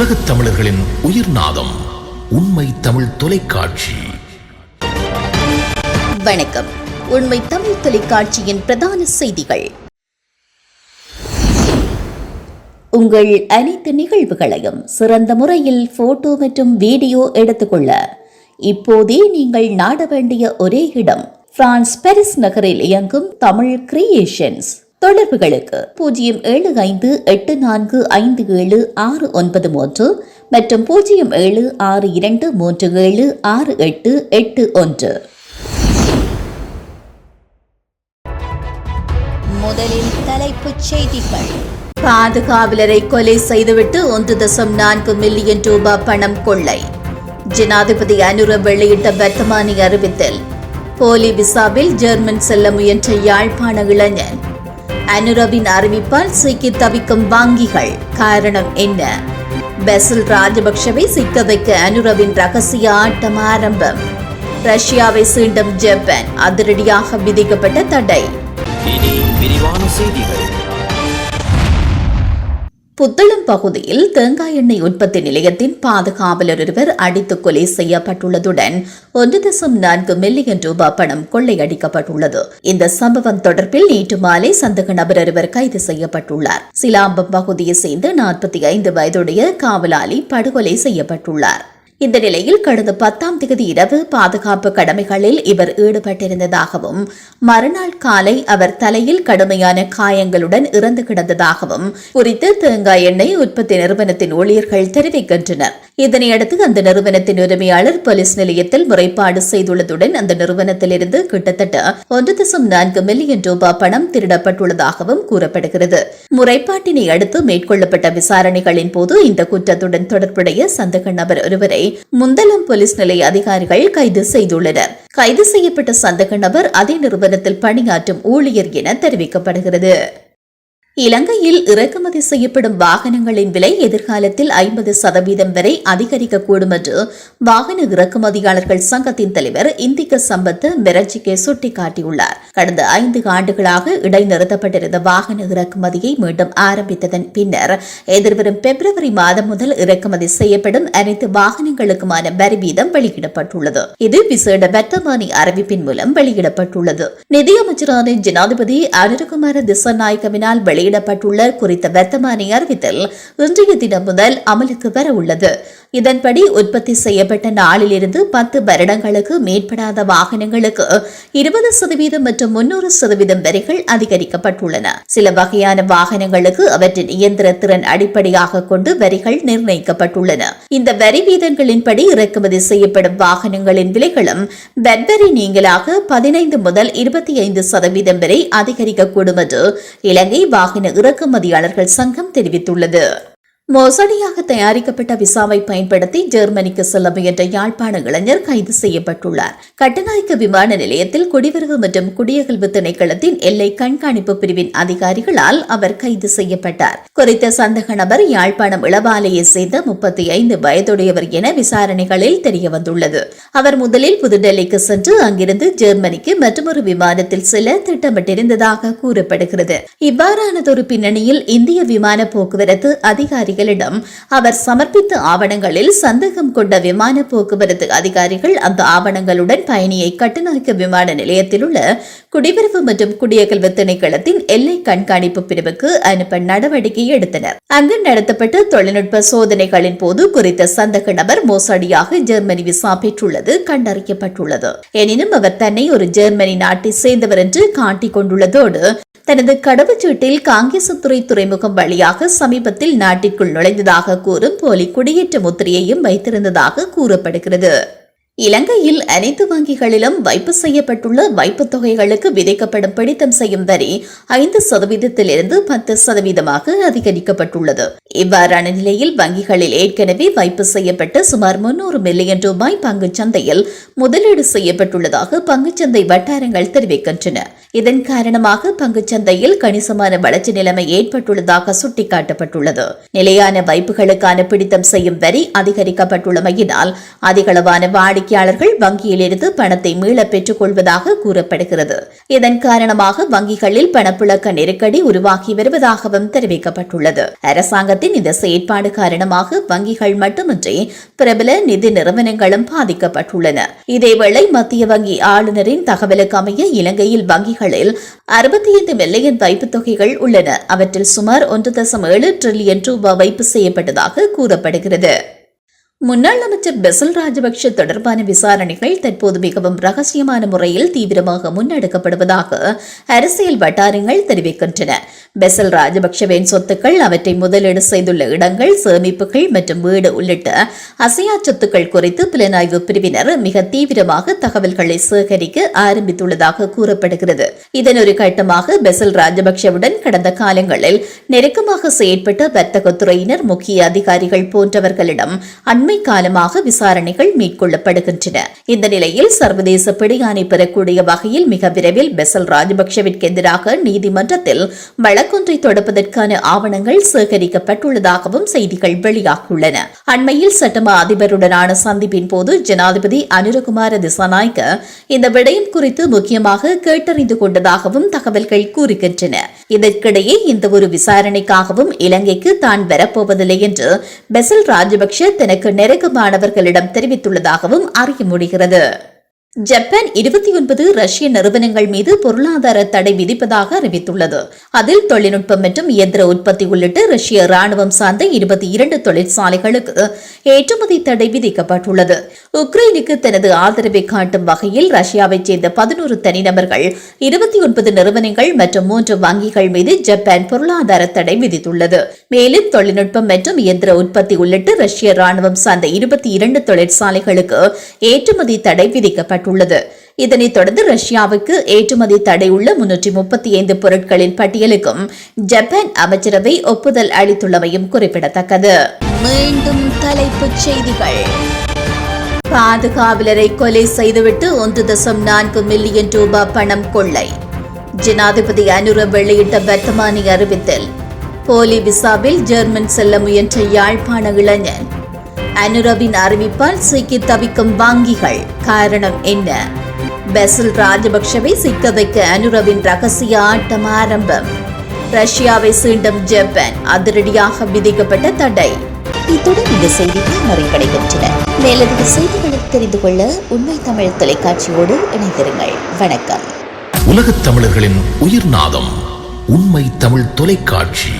உலகத் தமிழர்களின் உயிர் நாதம் உண்மை தமிழ் தொலைக்காட்சி. வணக்கம். உண்மை தமிழ் தொலைக்காட்சியின் பிரதான செய்திகள். உங்கள் அனைத்து நிகழ்வுகளையும் சிறந்த முறையில் போட்டோ மற்றும் வீடியோ எடுத்துக்கொள்ள இப்போதே நீங்கள் நாட வேண்டிய ஒரே இடம் பிரான்ஸ் பாரிஸ் நகரில் இயங்கும் தமிழ் கிரியேஷன்ஸ். தொடர்புகளுக்கு பூஜ்ஜியம் ஏழு ஐந்து எட்டு நான்கு ஐந்து ஏழு ஆறு ஒன்பது மூன்று மற்றும் பூஜ்ஜியம் ஏழு ஆறு இரண்டு மூன்று ஏழு ஆறு எட்டு எட்டு ஒன்று. முதலில் தலைப்புச் செய்திகள். பாதுகாவலரை கொலை செய்துவிட்டு ஒன்று தசம் நான்கு மில்லியன் ரூபாய் பணம் கொள்ளை. ஜனாதிபதி அனுர வெளியிட்ட வர்த்தமானி அறிவித்தல். போலி விசாவில் ஜெர்மன் செல்ல முயன்ற யாழ்ப்பாண இளைஞன். அனுரவின் அறிவிப்பால் சிக்கி தவிக்கும் வங்கிகள். காரணம் என்ன? பெசல் ராஜபக்ஷவை சிக்க வைக்க அனுரவின் ரகசிய ஆட்டம் ஆரம்பம். ரஷ்யாவை சீண்டும் ஜப்பான் அதிரடியாக விதிக்கப்பட்ட தடை. இனி விரிவான செய்திகள். புத்தளம் பகுதியில் தேங்காய் எண்ணெய் உற்பத்தி நிலையத்தின் பாதுகாவலர் ஒருவர் அடித்து கொலை செய்யப்பட்டுள்ளதுடன் ஒன்று தசம் நான்கு மில்லியன் ரூபாய் பணம் கொள்ளையடிக்கப்பட்டுள்ளது. இந்த சம்பவம் தொடர்பில் நேற்று மாலை சந்தக நபர் ஒருவர் கைது செய்யப்பட்டுள்ளார். சிலாம்பம் பகுதியை சேர்ந்த நாற்பத்தி ஐந்து வயதுடைய காவலாளி படுகொலை செய்யப்பட்டுள்ளார். இந்த நிலையில் கடந்த பத்தாம் தேதி இரவு பாதுகாப்பு கடமைகளில் இவர் ஈடுபட்டிருந்ததாகவும் மறுநாள் காலை அவர் தலையில் கடுமையான காயங்களுடன் இறந்து கிடந்ததாகவும் குறித்து தேங்காய் எண்ணெய் உற்பத்தி நிறுவனத்தின் ஊழியர்கள் தெரிவிக்கின்றனர். இதனையடுத்து அந்த நிறுவனத்தின் உரிமையாளர் போலீஸ் நிலையத்தில் முறைப்பாடு செய்துள்ளதுடன் அந்த நிறுவனத்திலிருந்து கிட்டத்தட்ட ஒன்று தசம் நான்கு மில்லியன் ரூபாய் பணம் திருடப்பட்டுள்ளதாகவும் கூறப்படுகிறது. முறைப்பாட்டினை அடுத்து மேற்கொள்ளப்பட்ட விசாரணைகளின் போது இந்த குற்றத்துடன் தொடர்புடைய சந்தக நபர் ஒருவரை முந்தலம் போலீஸ் நிலைய அதிகாரிகள் கைது செய்துள்ளனர். கைது செய்யப்பட்ட சந்தக நபர் அதே நிறுவனத்தில் பணியாற்றும் ஊழியர் என தெரிவிக்கப்படுகிறது. இலங்கையில் இறக்குமதி செய்யப்படும் வாகனங்களின் விலை எதிர்காலத்தில் ஐம்பது சதவீதம் வரை அதிகரிக்கக்கூடும் என்று வாகன இறக்குமதியாளர்கள் சங்கத்தின் தலைவர் இந்திக சம்பத் மெரஜிக்கே சுட்டிக்காட்டியுள்ளார். கடந்த ஐந்து ஆண்டுகளாக இடைநிறுத்தப்பட்டிருந்த வாகன இறக்குமதியை மீண்டும் ஆரம்பித்ததன் பின்னர் எதிர்வரும் பிப்ரவரி மாதம் முதல் இறக்குமதி செய்யப்படும் அனைத்து வாகனங்களுக்குமான வரி வீதம் வெளியிடப்பட்டுள்ளது. இது விசேட வர்த்தமானி அறிவிப்பின் மூலம் வெளியிடப்பட்டுள்ளது. நிதியமைச்சரான ஜனாதிபதி அனுரகுமார திசநாயக்கவினால் வெளியிடப்பட்டுள்ள குறித்த வர்த்தமானி அறிவித்தல் இன்றைய தினம் முதல் அமலுக்கு வர உள்ளது இதன்படி உற்பத்தி செய்யப்பட்ட நாளிலிருந்து பத்து வருடங்களுக்கு மேற்படாத வாகனங்களுக்கு இருபது சதவீதம் மற்றும் முன்னூறு சதவீதம் வரிகள் அதிகரிக்கப்பட்டுள்ளன. சில வகையான வாகனங்களுக்கு அவற்றின் இயந்திர திறன் அடிப்படையாக கொண்டு வரிகள் நிர்ணயிக்கப்பட்டுள்ளன. இந்த வரி வீதங்களின்படி இறக்குமதி செய்யப்படும் வாகனங்களின் விலைகளும் வெட்வரி நீங்களாக பதினைந்து முதல் இருபத்தி ஐந்து சதவீதம் வரை அதிகரிக்கக்கூடும் என்று இலங்கை வாகன இறக்குமதியாளர்கள் சங்கம் தெரிவித்துள்ளது. மோசடியாக தயாரிக்கப்பட்ட விசாவை பயன்படுத்தி ஜெர்மனிக்கு செல்ல முயன்ற யாழ்ப்பாண இளைஞர் கைது செய்யப்பட்டுள்ளார். கட்டநாயக்க விமான நிலையத்தில் குடிவரவு மற்றும் குடியகல்வு திணைக்களத்தின் எல்லை கண்காணிப்பு பிரிவின் அதிகாரிகளால் அவர் கைது செய்யப்பட்டார். குறித்த சந்தக நபர் யாழ்ப்பாணம் இளவாலையை சேர்ந்த முப்பத்தி ஐந்து வயதுடையவர் என விசாரணைகளில் தெரியவந்துள்ளது. அவர் முதலில் புதுடெல்லிக்கு சென்று அங்கிருந்து ஜெர்மனிக்கு மற்றொரு விமானத்தில் செல்ல திட்டமிட்டிருந்ததாக கூறப்படுகிறது. இவ்வாறானதொரு பின்னணியில் இந்திய விமான போக்குவரத்து அதிகாரிகள் அதிகாரிகளிடம் அவர் சமர்ப்பித்த ஆவணங்களில் சந்தேகம் கொண்ட விமான போக்குவரத்து அதிகாரிகள் அந்த ஆவணங்களுடன் பயணியை கட்டுநாயக்க விமான நிலையத்தில் உள்ள குடிவரவு மற்றும் குடியகல்வு திணைக்களத்தின் எல்லை கண்காணிப்பு பிரிவுக்கு அனுப்ப நடவடிக்கை எடுத்தனர். அங்கு நடத்தப்பட்ட தொழில்நுட்ப சோதனைகளின் போது குறித்த சந்தக நபர் மோசடியாக ஜெர்மனி விசா பெற்றுள்ளது கண்டறியப்பட்டுள்ளது. எனினும் அவர் தன்னை ஒரு ஜெர்மனி நாட்டை சேர்ந்தவர் என்று காட்டிக் கொண்டுள்ளதோடு தனது கடவுச்சீட்டில் காங்கேசத்துறை துறைமுகம் வழியாக சமீபத்தில் நாட்டிற்குள் நுழைந்ததாக கூறும் போலி குடியேற்ற முத்திரையையும் வைத்திருந்ததாக கூறப்படுகிறது. இலங்கையில் அனைத்து வங்கிகளிலும் வைப்பு செய்யப்பட்டுள்ள வைப்புத் தொகைகளுக்கு விதிக்கப்படும் பிடித்தம் செய்யும் வரி ஐந்து சதவீதத்திலிருந்து பத்து சதவீதமாக அதிகரிக்கப்பட்டுள்ளது. இவ்வாறான நிலையில் வங்கிகளில் ஏற்கனவே வைப்பு செய்யப்பட்ட சுமார் முன்னூறு மில்லியன் ரூபாய் பங்குச் சந்தையில் முதலீடு செய்யப்பட்டுள்ளதாக பங்குச்சந்தை வட்டாரங்கள் தெரிவிக்கின்றன. இதன் காரணமாக பங்குச் சந்தையில் கணிசமான வளர்ச்சி நிலைமை ஏற்பட்டுள்ளதாக சுட்டிக்காட்டப்பட்டுள்ளது. நிலையான வைப்புகளுக்கான பிடித்தம் செய்யும் வரி அதிகரிக்கப்பட்டுள்ளமையினால் அதிகளவான வாடிக்கை வாடிக்கையாளர்கள் வங்கியிலிருந்து பணத்தை மீளப் பெற்றுக் கொள்வதாக கூறப்படுகிறது. இதன் காரணமாக வங்கிகளில் பணப்புழக்க நெருக்கடி உருவாகி வருவதாகவும் தெரிவிக்கப்பட்டுள்ளது. அரசாங்கத்தின் இந்த செயற்பாடு காரணமாக வங்கிகள் மட்டுமின்றி பிரபல நிதி நிறுவனங்களும் பாதிக்கப்பட்டுள்ளன. இதேவேளை மத்திய வங்கி ஆளுநரின் தகவலுக்கு அமைய இலங்கையில் வங்கிகளில் அறுபத்தி ஐந்து மில்லியன் வைப்புத் தொகைகள் உள்ளன. அவற்றில் சுமார் ஒன்று தசம் ஏழு டிரில்லியன் ரூபாய் வைப்பு செய்யப்பட்டதாக கூறப்படுகிறது. முன்னாள் அமைச்சர் பெசல் ராஜபக்ஷ தொடர்பான விசாரணைகள் தற்போது மிகவும் ரகசியமான முறையில் தீவிரமாக முன்னெடுக்கப்படுவதாக அரசியல் வட்டாரங்கள் தெரிவிக்கின்றன. பெசல் ராஜபக்ஷவின் சொத்துக்கள் அவற்றை முதலீடு செய்துள்ள இடங்கள் சேமிப்புகள் மற்றும் வீடு உள்ளிட்ட அசையா சொத்துக்கள் குறித்து புலனாய்வு பிரிவினர் மிக தீவிரமாக தகவல்களை சேகரிக்க ஆரம்பித்துள்ளதாக கூறப்படுகிறது. இதன் ஒரு கட்டமாக பெசல் ராஜபக்சவுடன் கடந்த காலங்களில் நெருக்கமாக செயற்பட்ட வர்த்தகத்துறையினர் முக்கிய அதிகாரிகள் போன்றவர்களிடம் அண்மை காலமாக விசாரணைகள் மேற்கொள்ளப்படுகின்றன. இந்த நிலையில் சர்வதேச பிடியானை பெறக்கூடிய வகையில் மிக விரைவில் பெசல் ராஜபக்சவிற்கு எதிராக நீதிமன்றத்தில் வழக்கொன்றை தொடுப்பதற்கான ஆவணங்கள் சேகரிக்கப்பட்டுள்ளதாகவும் செய்திகள் வெளியாகியுள்ளன. அண்மையில் சட்டமா அதிபருடனான சந்திப்பின் போது ஜனாதிபதி அனுரகுமார திசாநாயக்க இந்த விடயம் குறித்து முக்கியமாக கேட்டறிந்து கொண்டு கொண்டதாகவும் தகவல்கள் கூறுகின்றன. இதற்கிடையே இந்த ஒரு விசாரணைக்காகவும் இலங்கைக்கு தான் வரப்போவதில்லை என்று பெசல் ராஜபக்ஷ தனக்கு நெருக்கமானவர்களிடம் தெரிவித்துள்ளதாகவும் அறிய முடிகிறது. ஜப்பான் இருபத்தி ஒன்பது ரஷ்ய நிறுவனங்கள் மீது பொருளாதார தடை விதிப்பதாக அறிவித்துள்ளது. அதில் தொழில்நுட்பம் மற்றும் இயந்திர உற்பத்தி உள்ளிட்ட ரஷ்ய ராணுவம் சார்ந்த இருபத்தி இரண்டு தொழிற்சாலைகளுக்கு ஏற்றுமதி தடை விதிக்கப்பட்டுள்ளது. உக்ரைனுக்கு தனது ஆதரவை காட்டும் வகையில் ரஷ்யாவைச் சேர்ந்த பதினோரு தனிநபர்கள் இருபத்தி ஒன்பது நிறுவனங்கள் மற்றும் மூன்று வங்கிகள் மீது ஜப்பான் பொருளாதார தடை விதித்துள்ளது. மேலும் தொழில்நுட்பம் மற்றும் இயந்திர உற்பத்தி உள்ளிட்ட ரஷ்ய ராணுவம் சார்ந்த இருபத்தி இரண்டு தொழிற்சாலைகளுக்கு ஏற்றுமதி தடை விதிக்கப்பட்டுள்ளது இதனைத் தொடர்ந்து ரஷ்யாவுக்கு ஏற்றுமதி தடை உள்ள முன்னூற்றி முப்பத்தி ஐந்து பொருட்களின் பட்டியலுக்கும் ஜப்பான் அமைச்சரவை ஒப்புதல் அளித்துள்ளமையும் குறிப்பிடத்தக்கது. மீண்டும் தலைப்புச் செய்திகள். பாதுகாவலரை கொலை செய்துவிட்டு ஒன்று தசம் நான்கு மில்லியன் ரூபாய் பணம் கொள்ளை. ஜனாதிபதி அனுர வெளியிட்ட வர்த்தமானி அறிவித்தல். போலி விசாவில் ஜெர்மன் செல்ல முயன்ற யாழ்ப்பாண இளைஞன். அனுரவின் அறிவிப்பால் சிக்கி தவிக்கும் வங்கிகள். காரணம் என்ன? பெசல் ராஜபக்ஷவை சிக்க வைக்க அனுரவின் ரகசிய ஆட்டம் ஆரம்பம். ரஷ்யாவை சீண்டும் ஜப்பான் அதிரடியாக விதிக்கப்பட்ட தடை. இத்துடன் இந்த செய்திகள் நிறைவடைகின்றன. மேலதிக செய்திகளை தெரிந்து கொள்ள உண்மை தமிழ் தொலைக்காட்சியோடு இணைந்திருங்கள். வணக்கம். உலகத் தமிழர்களின் உயிர்நாதம் உண்மை தமிழ் தொலைக்காட்சி.